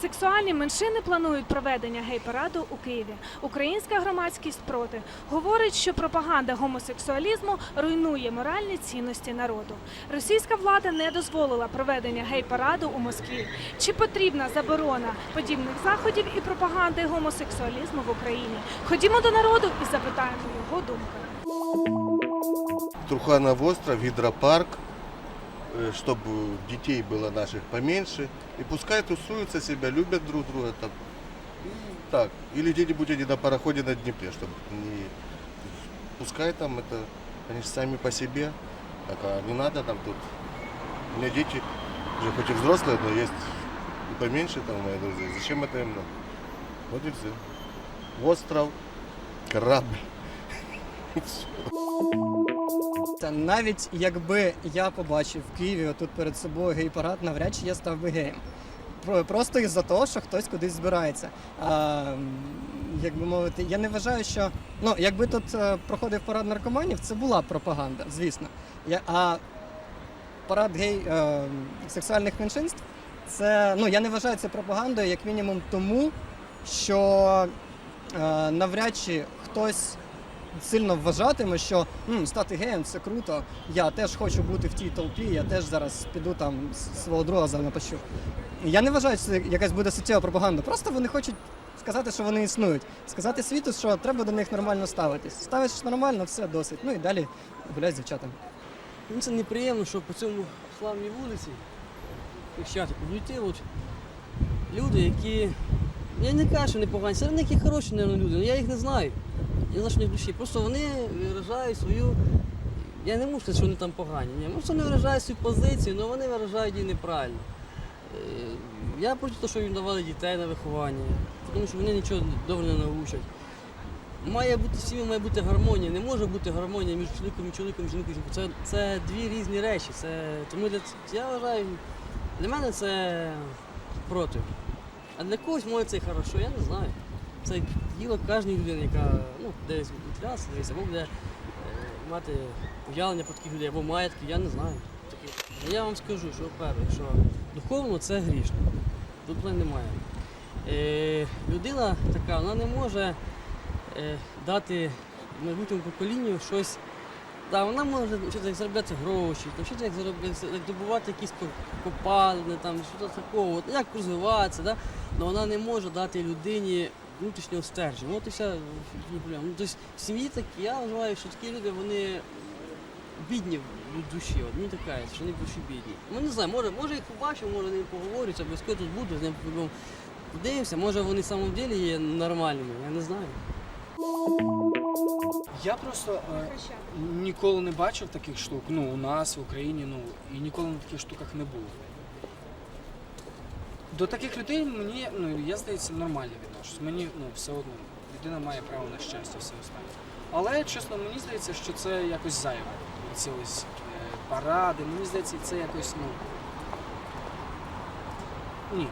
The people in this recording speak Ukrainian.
Сексуальні меншини планують проведення гей-параду у Києві. Українська громадськість проти говорить, що пропаганда гомосексуалізму руйнує моральні цінності народу. Російська влада не дозволила проведення гей-параду у Москві. Чи потрібна заборона подібних заходів і пропаганди гомосексуалізму в Україні? Ходімо до народу і запитаємо його думку. Труханов остров, гидропарк, э, чтобы детей было наших поменьше. И пускай тусуются себя, любят друг друга там. И так. Или где-нибудь они на пароходе на Днепре, чтобы не... Пускай там это, они сами по себе. Так, а не надо там тут. У меня дети уже хоть и взрослые, но есть и поменьше там мои друзья. Зачем это им надо? Вот и все. Остров, корабль. Та навіть якби я побачив в Києві тут перед собою гей-парад, навряд чи я став би геєм. Просто із-за того, що хтось кудись збирається. А, як би мовити, я не вважаю, що ну, якби тут е, проходив парад наркоманів, це була пропаганда, звісно. Я, а парад гей е, сексуальних меншинств, це ну я не вважаю це пропагандою, як мінімум, тому що е, навряд чи хтось сильно вважатиме, що «М, стати геєм це круто. Я теж хочу бути в тій толпі, я теж зараз піду там свого друга занапащу. Я не вважаю, що це якась буде суттєва пропаганда. Просто вони хочуть сказати, що вони існують. Сказати світу, що треба до них нормально ставитись. Ставиш нормально, все досить. Ну і далі гуляй з дівчатами. Мені це неприємно, що по цьому славній вулиці Хрещатику йти от люди, які. Я не кажу, що непогані, серед них є хороші мабуть, люди, але я їх не знаю. Я не в душі. Просто вони виражають свою. Я не можу що вони там погані. Ні, просто вони виражають свою позицію, але вони виражають її неправильно. Е, Я проти того, що їм давали дітей на виховання, тому що вони нічого добре не научать. Має бути в сім'ї має бути гармонія. Не може бути гармонія між чоловіком і чоловіком, і жінкою. Це, це дві різні речі. Це, тому для, я вважаю, для мене це проти. А для когось може це і хорошо, я не знаю. Це діло кожної людини, яка ну, десь відляться, десь або буде е, мати уявлення про таких людей, або має такі, я не знаю. Такі. Я вам скажу, що перше, що духовно це грішно. Тут немає. Е, людина така, вона не може е, дати майбутньому поколінню щось. Да, вона може вчитися, як заробляти гроші, вчитися, як, заробляти, добувати якісь ко- копалини, там, щось такого, як розвиватися, але вона не може дати людині внутрішнього стерження. От і вся проблема. Ну, тобто, в сім'ї так, я вважаю, що такі люди, вони бідні в душі, от мені така, що вони в душі бідні. Ну не знаю, може, може їх побачу, може не поговорю, це обов'язково тут буду, з ним подивимося, може вони в самому ділі є нормальними, я не знаю. Я просто е, ніколи не бачив таких штук. Ну, у нас в Україні, ну і ніколи на таких штуках не було. До таких людей мені, ну я здається, нормально відношусь. Мені ну, все одно людина має право на щастя, все останнє. Але чесно, мені здається, що це якось зайве. Ці ось е, паради, мені здається, це якось, ну. Ні.